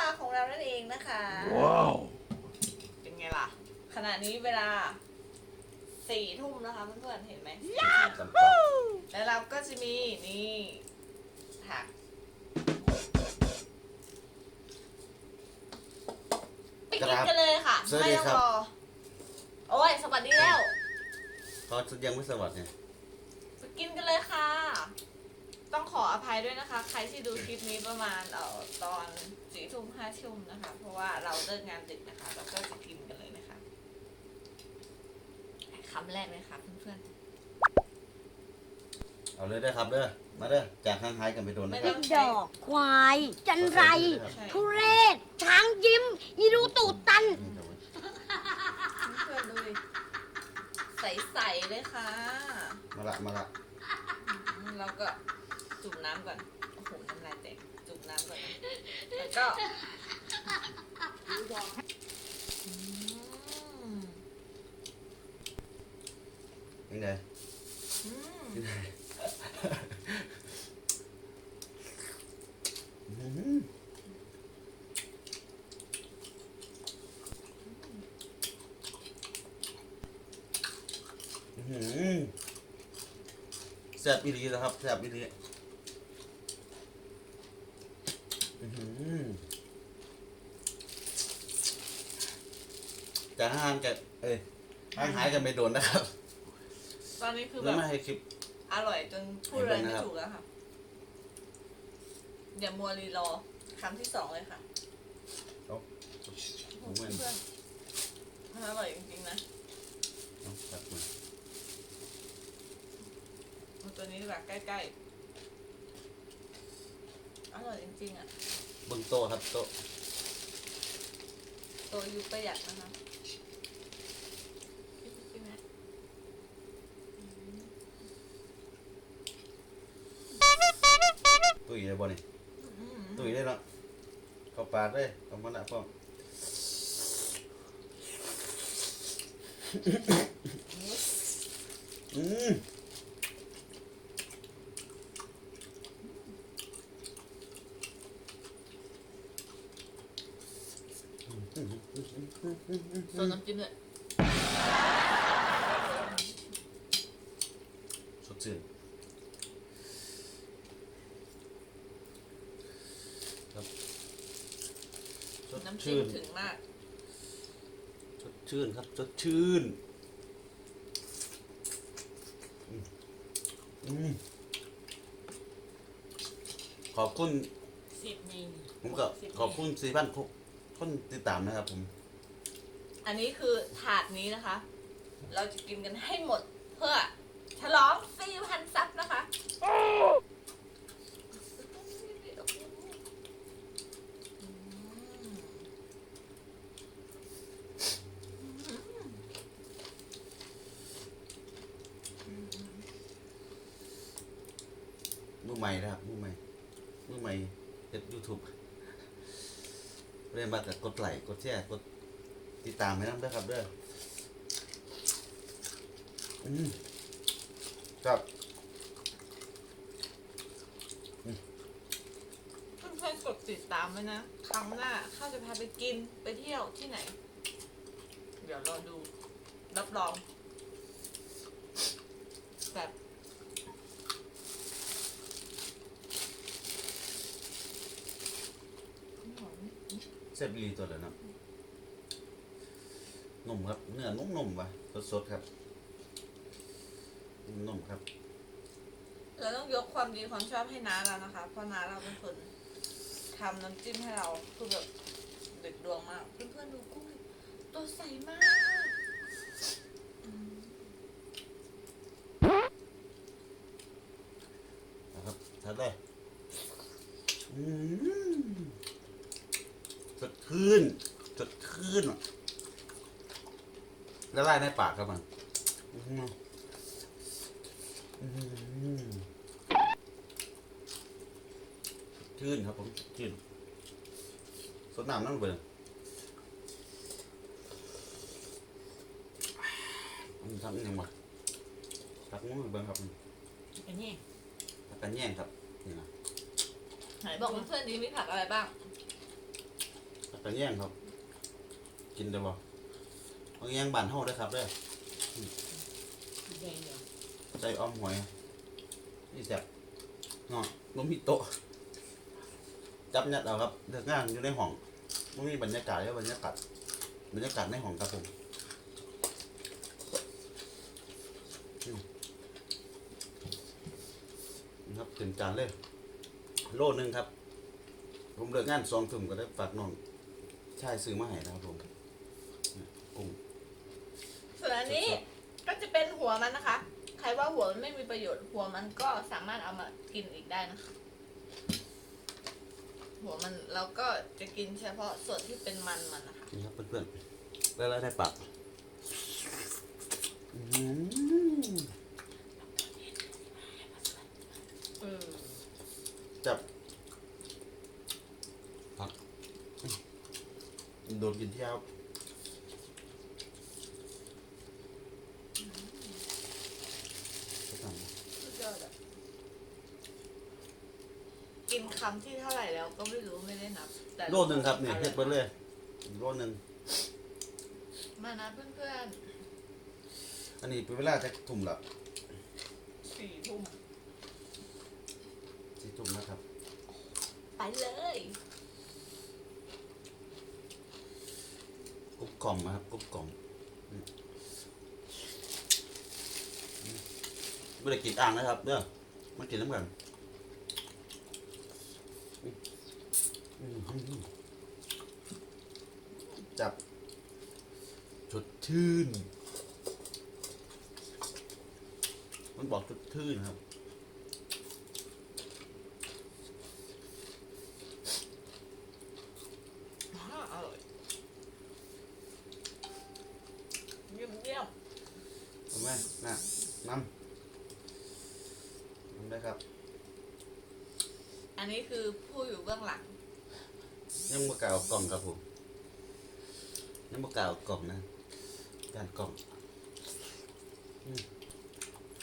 ลาของเรานั่นเองนะคะ Wow. เป็นไงล่ะ ขณะนี้เวลาสี่ทุ่มนะคะเพื่อนๆเห็นไหมสี่ทุ่มจำปาแล้วเราก็จะมีนี่ผักไปกินกันเลยค่ะไม่ต้องรอโอ้ยสวัสดีแล้ว เขายังไม่สวัสดิ์เนี่ยไปกินกันเลยค่ะ ต้องขออภัยด้วยนะคะ ใครที่ดูคลิปนี้ประมาณเอ่อตอนสี่ทุ่มห้าทุ่มนะคะ เพราะว่าเราเลิกงานดึกนะคะ เราก็จะกินกันเลยนะคะคำแรกเลยค่ะเพื่อนเอาเลยได้อครับเด้อ มาเด้อจากข้างหายกันไปโดนนะคไอ้รับ ดอกควาย จันไร ๆใช่ทุเรศช้างยิ้มอีรูตูดตันนี่ครับผมเพื่อนๆดูดิใสๆเลยค่ะ มาละมาละ เราก็ จุ่มน้ำก่อน โอ้โห น้ำลายแตก จุ่มน้ำก่อนนะแล้วก็อืมยังไงอืมยังไงอื้อหืออื้อหือแซ่บอีหลีนะครับแซ่บอีหลีอื้อหือ จะห้างกันเอ้ยห้างหายกันไม่โดนนะครับตอนนี้คือแบแล้วบ ไม่ให้คลิป อร่อยจนพูดอะไรไม่ถูกแล้วค่ะอย่ามัวรีรอคำที่สองเลยค่ะผมเหมือนเพื่อนมันอร่อยจริงๆนะเอาจับมาเอาตัวนี้ดีกว่าใกล้ๆอ ร่อยจริงๆอะเบิ้งโต๊ะครับโต๊ะตัวยูประหยัดนะคะใช่ไหมตุ้ยได้บ่นี่อืมตุ้ยได้เนาะเข้าปากเลยเอามันละพ่อมอืม ส่วนน้ำจิ้มเนี่ยสดชื่นครับสดน้ำจิ้ชื่มนถึงมาก สดชื่นครับสดชื่นอืมอืมขอบคุณ สิบมีผมก็ขอบคุณสี่พันค นติดตามนะครับ ผม อันนี้คือถาดนี้นะคะ เราจะกินกันให้หมดเพื่อฉลองสี่พันซับนะคะอืมมือใหม่นะครับมือใหม่มือใหม่เฮ็ดยูทูบ เรียนมากับกดไลค์กดแชร์กดติดตามให้น้ำด้วยครับเด้ออืมครับเพื่อนๆกดติดตามไว้นะ ครั้งหน้าข้าจะพาไปกินไปเที่ยวที่ไหน เดี๋ยวรอดู รับรองแบบ เซฟอีหลีตัวเดียวนะนุ่มครับ เนื้อนุ่มๆว่ะสดๆครับนุ่มๆครับเราต้องยกความดีความชอบให้น้าเรานะคะ เพราะน้าเราเป็นคนทำน้ำจิ้มให้เราคือแบบเด็ดดวงมาก เพื่อนๆดูกุ้งตัวใสมากอืม นะครับชัดเลยอืมสด ชื่นสดชื่นละลายในปากครับมันอื้อหืออื้อหือสดชื่นครับผมสดชื่นสดน้ำนั่นเบิ่งมันทำยังไงวะตักมือเบิ่งครับอันนี้ตักกันแย่งครับนี่นะไหนบอกเพื่อนๆดีมีผักอะไรบ้างผั กกระแยงครับ กินได้บ่ผักกระแยงบ้านเฮาเด้อครับเด้อแดงเดียวใส่อ้อมหอยนี่แซ่บเนาะบ่มีโต๊ะจับยัดเอาครับเลือกงานอยู่ในห้องบ่มีบรรยากาศแล้วบรรยากาศบรรยากาศในห้องครับผมอืมนี่ครับเต็มจานเลย โลนึงครับ ผมเลิกงานสองทุ่มก็ได้ฝากน้อง ชายซื้อมาให้นะครับผมเนี่ยกุ้งส่วนอันนี้ก็จะเป็นหัวมันนะคะ ใครว่าหัวมันไม่มีประโยชน์หัวมันก็สามารถเอามากินอีกได้นะคะ หัวมันเราก็จะกินเฉพาะส่วนที่เป็นมันมันนะคะ นี่ครับเพื่อนๆแล้วแล้วได้ปากอื้อหือ เออ จับผัก โดนกินเที่ยวจะทำสุดยอดอะกินคำที่เท่าไหร่แล้วก็ไม่รู้ไม่ได้นับแต่โลนึงครับเนี่ยเฮ็ดเบิดเลยโลนึงมานะเพื่อนอันนี้เป็นเวลาจะทุ่มละๆสี่ทุ่มสี่ทุ่มนะครับ ไปเลย กล่อมนะครับกรุบกล่อมอืมอืมไม่ได้กินอ่างนะครับเด้อมากินน้ำกันอืมอืมอืมจับสดชื่น มันบอกสดชื่นครับ อ่าอร่อยเยี่ยมเยี่ยม ทำไหมน่ะน้ำน้ำได้ครับ อั นนี้คือผู้อยู่เบื้องหลัง ยังบ่กล้าเอากล่องครับผมยังบ่กล้าเอากล่องนะการกล่อง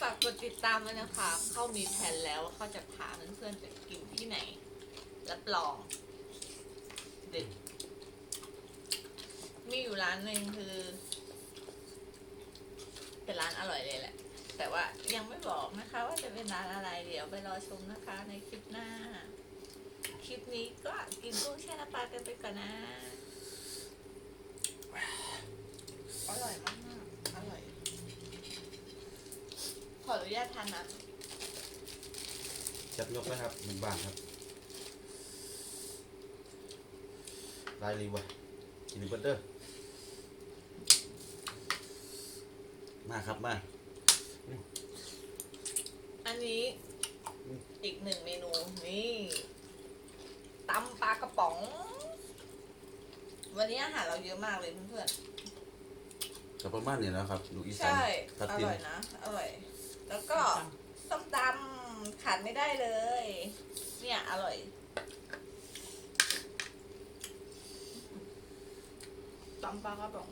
ฝากกดติดตามด้วยนะคะ เขามีแผนแล้วว่าเขาจะพาเพื่อนๆไปกินที่ไหน รับรองเด็ดมีอยู่ร้านหนึ่งคือ เป็นร้านอร่อยเลยแหละ แต่ว่ายังไม่บอกนะคะ ว่าจะเป็นร้านอะไรเดี๋ยวไปรอชมนะคะในคลิปหน้าค ลิปนี้ก็กินกุ้งแช่น้ำปลากันไปก่อนนะ อร่อยมากๆอร่อย ขออนุญาตทานน้ำจับยกนะครับหนึ่งบางครับลายรีวะกินเบอร์เดอร์มาครับมา อันนี้อืมอีกหนึ่งเมนูนี่ ตำปลากระป๋อง วันนี้อาหารเราเยอะมากเลยเพื่อนกับประมาณนี้นะครับลูกอีๆ สานใช่ ทับอทิมร่อยนะ อร่อย แล้วก็ส้มตำขาดไม่ได้เลย เนี่ยอร่อย ตำปลากระป๋อง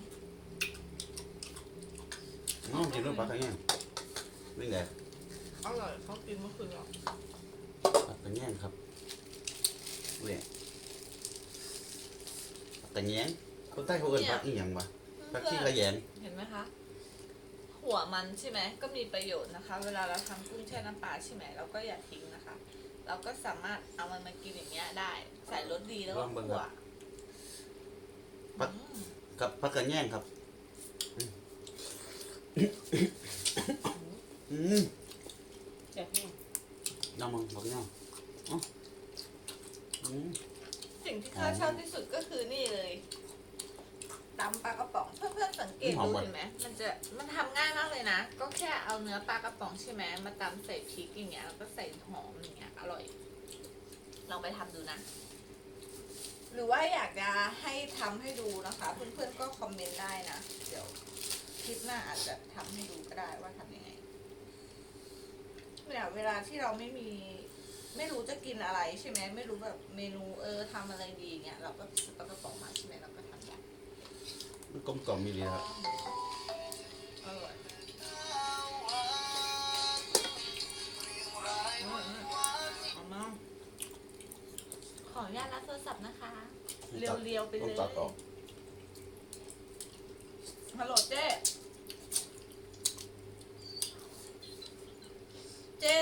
น้องกินด้วยปลาทั้งยังนี่ไงอร่อยเขากินเมื่อคืนหรอปลาทั้งยังครับ เว้ยปลาทั้งยังคนใต้เขาเอิ้นปลาอีหยังวะปลาขี้กระแยงเห็นไหมคะ หัวมันใช่ไหมก็มีประโยชน์นะคะ เวลาเราทำกุ้งแช่น้ำปลาใช่ไหมเราก็อย่าทิ้งนะคะ เราก็สามารถเอามันมากินอย่างเงี้ยได้ ใส่รสดีแล้วก็ขั่วอืมกับปลากระแยงครับอืมอืม แซ่บแห้งน้ำมันบอกน้ำอ๋ออืม สิ่งที่ข้าชอบที่สุดก็คือนี่เลยตำปลากระป๋องเพื่อนๆสังเกตดูเห็นไหมมันจะมันทำง่ายมากเลยนะ ก็แค่เอาเนื้อปลากระป๋องใช่ไหมมาตำใส่พริกอย่างเงี้ยแล้วก็ใส่หอมอย่างเงี้ยอร่อย ลองไปทำดูนะ หรือว่าอยากจะให้ทำให้ดูนะคะ เพื่อนๆก็คอมเมนต์ได้นะ เดี๋ยวคลิปหน้าอาจจะทำให้ดูก็ได้ว่าทำยังไงเนี่ยเวลาที่เราไม่มี ไม่รู้จะกินอะไรใช่ไหมไม่รู้แบบเมนูเออทำอะไรดีเงี้ยเราก็ซื้อปลากระป๋องมาใช่ไหมเราก็ทำได้มันกลมกล่อมมีเลยครับอร่อยอร่อยมากอร่อยมากออนุญาตรับโทรศัพท์นะคะ เรียวๆไปเลต้ยองตัดออกฮัลโหลเจ๊เจ๊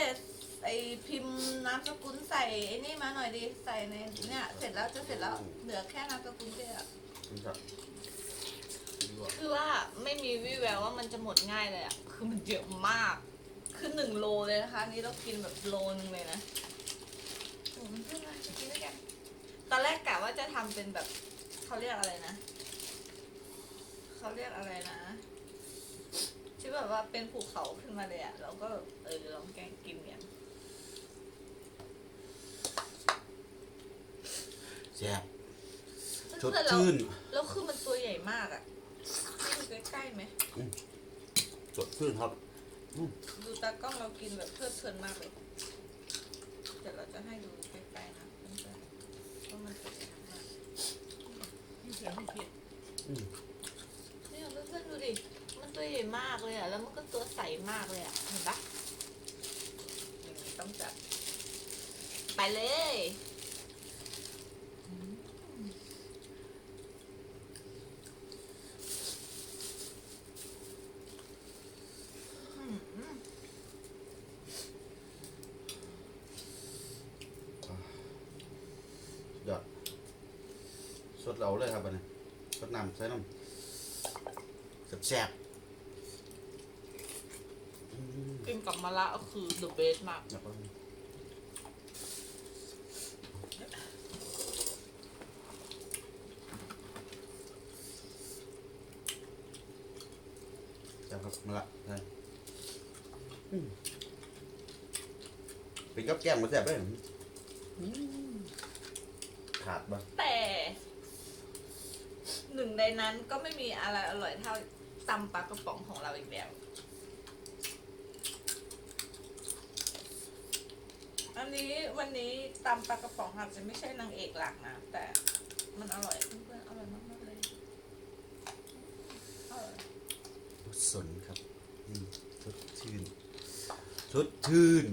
ไอ พิมพ์นามสกุลใส่ไอ้นี่มาหน่อยดิใส่ในเนี่ยเสร็จแล้วจะเสร็จแล้วเหลือแค่นามสกุลเจ๊อะต้องตัดดีกว่าคือว่าไม่มีวี่แววว่ามันจะหมดง่ายเลยอะคือมันเยอะมากคือหนึ่งโลเลยนะคะนี่เรากินแบบโลนึงเลยนะโอ้มันเพิ่งมาจะกินด้วยกันตอนแรกกะว่าจะทำเป็นแบบเขาเรียกอะไรนะเขาเรียกอะไรนะที่แบบว่าเป็นภูเขาขึ้นมาเลยอะเราก็แบบเออลองแกงกินเนี่ย แซ่บสดเพื่อนๆเราชื่นแล้วคือมันตัวใหญ่มากอะให้ดูใกล้ๆไหมสดชื่นครับดูตากล้องเรากินแบบเพลิดเพลินมากเลยเดี๋ยวเราจะให้ดูใกล้ๆนะเพื่อนๆว่ามันสวยงามมากมีเสียงไม่ผิดเนี่ยเพื่อนๆดูดิมันตัวใหญ่มากเลยอะแล้วมันก็ตัวใสมากเลยอะเห็นปะอย่างนี้ต้องจัดไปเลยอืม ยอดสดเราเลยครับอันนี้สดน้ำใส่น้ำแซ่บๆอืมกินกับมะระก็คือ the best มากแล้วก็จับครับมาละใช่อืมเป็นกับแก้มมาแซ่บเลย ขาดบ้างแต่หนึ่งในนั้นก็ไม่มีอะไรอร่อยเท่าตำปลากระป๋องของเราอีกแล้ว อันนี้วันนี้ตำปลากระป๋องอาจจะไม่ใช่นางเอกหลักนะ แต่มันอร่อยเพื่อนๆอร่อยมากๆเลยอร่อยสนครับอืมสดชื่นสดชื่น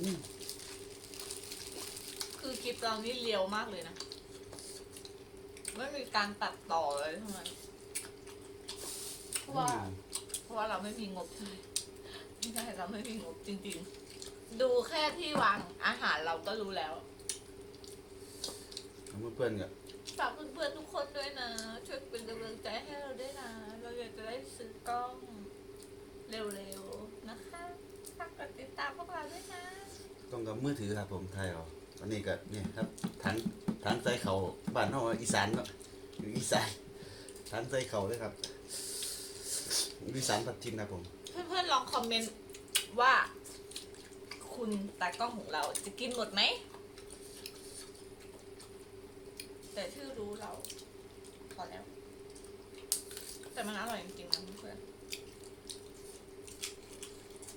อืม คือค ลิปเรานี่เรียวมากเลยนะ ไม่มีการตัดต่อเลยทั้งนั้นเพราะว่าเพราะว่าเราไม่มีงบใช่ไม่ใช่เราไม่มีงบจริง ๆ ดูแค่ที่วางอาหารเราก็รู้แล้วเอาเพื่อนๆกับฝากเพื่อนๆทุกคนด้วยนะ ช่วยเป็นกำลังใจให้เราด้วยนะ เราอยากจะได้ซื้อกล้องเร็วๆนะคะฝากกดติดตามพวกเราด้วยนะ ต้องกับมือถือครับผมไทยเอาอั นนี้ก็เนี่ยครับถังถังใส่เขาบ้านเฮาอีสานเนาะอยู่อีสานถังใส่เขาเลยครับอยู่อีสานพัดทินครับผมเพื่อนๆลองคอมเมนต์ว่า คุณตากล้องของเราจะกินหมดไหม แต่ที่รู้เราพอแล้ว แต่มันอร่อยจริงๆนะเพื่อน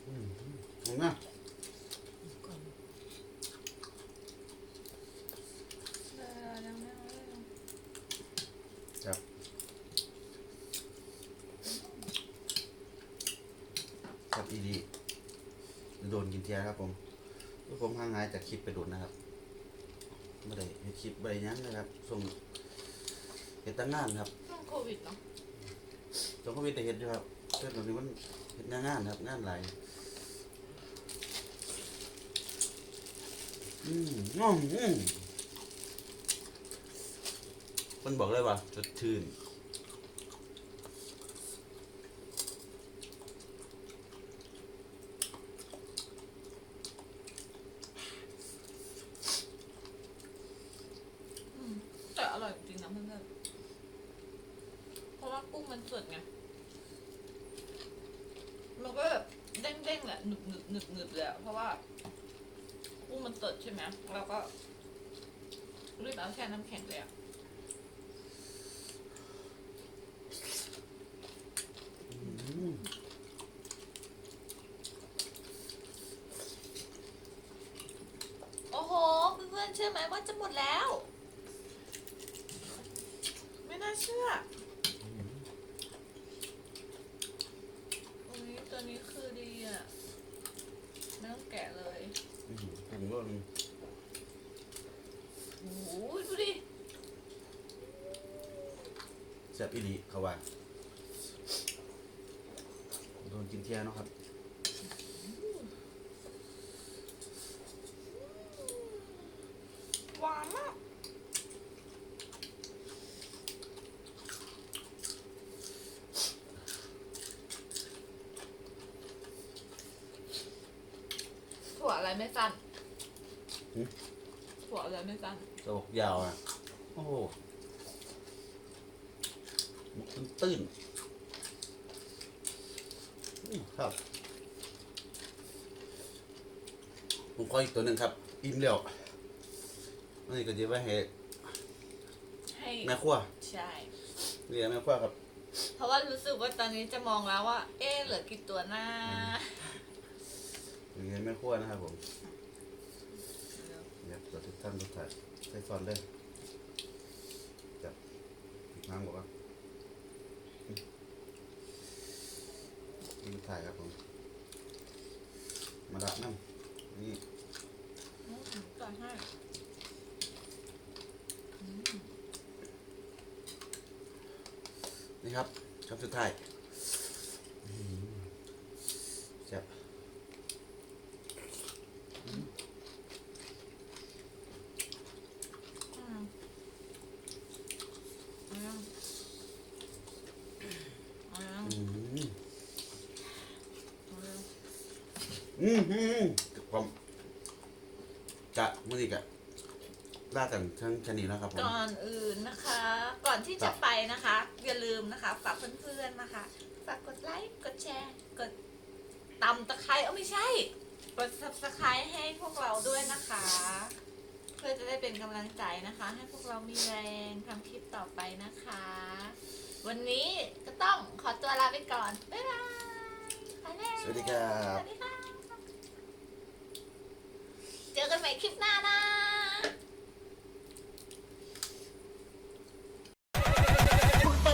อืมอืมนะก่อน ครับครับอีดีโดนกิน เทียครับผมผมห่างหายจากคลิปไปโดนนะครับไม่ได้เฮ็ดคลิปไม่ได้หยังเลยครับส่งเฮ็ดตั้งงานครับช่วงโควิดเนาะตรงเขามีแต่เห็ดอยู่ครับเรื่องตรงนี้มันเห็ดงานงานครับงานหลายอืมอืมอืมมันบอกเลยว่าสดชื่น อืมแต่อร่อยจริงๆนะเพื่อนๆเพราะว่า กุ้งมันสดไง มันก็แบบเด้งๆแหละหนึบหนึบหนึบหนึบเลยอะเพราะว่ากุ้งมันสดใช่ไหมแล้วก็รีบเอาแช่น้ำแข็งเลยอะอืมโอ้โห เพื่อนๆเชื่อไหมว่าจะหมดแล้ว ไม่น่าเชื่อ อุ้ยนี้คือดีอะ ไม่ต้องแกะเลยอื้อหือผมก็มีโอ้โหดูดิ แซ่บอีหลีเขาว่าโดนกินเที่ยเนาะครับ หวานมากถั่ว อะไรไม่สั้นหืมถั่วอะไรไม่สั้นกระบอกยาวอะ โอ้โหมันตื้นตื้นอื้อครับผมขออีกตัวหนึ่งครับ อิ่มแล้วนี่ก็จะไว้ให้ให้แม่ครัวใช่ เรียกแม่ครัวครับ เพราะว่ารู้สึกว่าตอนนี้จะมองแล้วว่า เอ๊ะเหลือกี่ตัวหน้า เรียกแม่ครัวนะครับผมเดี๋ยวเราทุกท่านทุกท่านใส่ซอนเลยจับน้ำบอกว่านี่ถ่ายครับผม มาดับน้ำนี่อืมต่อให้นี่ครับคำสุดท้ายอื้อหือแซ่บ อืมอืมอืม อืม อืม อืมอืมความกะมือนี้กะล่ากันทั้งชนีแล้วครับผม ก่อนอื่นนะคะ ก่อนที่ครัจะบ ไปนะคะ อย่าลืมนะคะ ฝากเพื่อนๆนะคะ ฝากกดไลค์กดแชร์กดตำตะไคร้เอ้าไม่ใช่ กด subscribe ให้พวกเราด้วยนะคะ เพื่อจะได้เป็นกำลังใจนะคะ ให้พวกเรามีแรงทำคลิปต่อไปนะคะ วันนี้ก็ต้องขอตัวลาไปก่อน บ๊ายบายไปแล้วสวัสดีครับ สวัสดีค่ะเจอกันใหม่คลิปหน้านะมึงต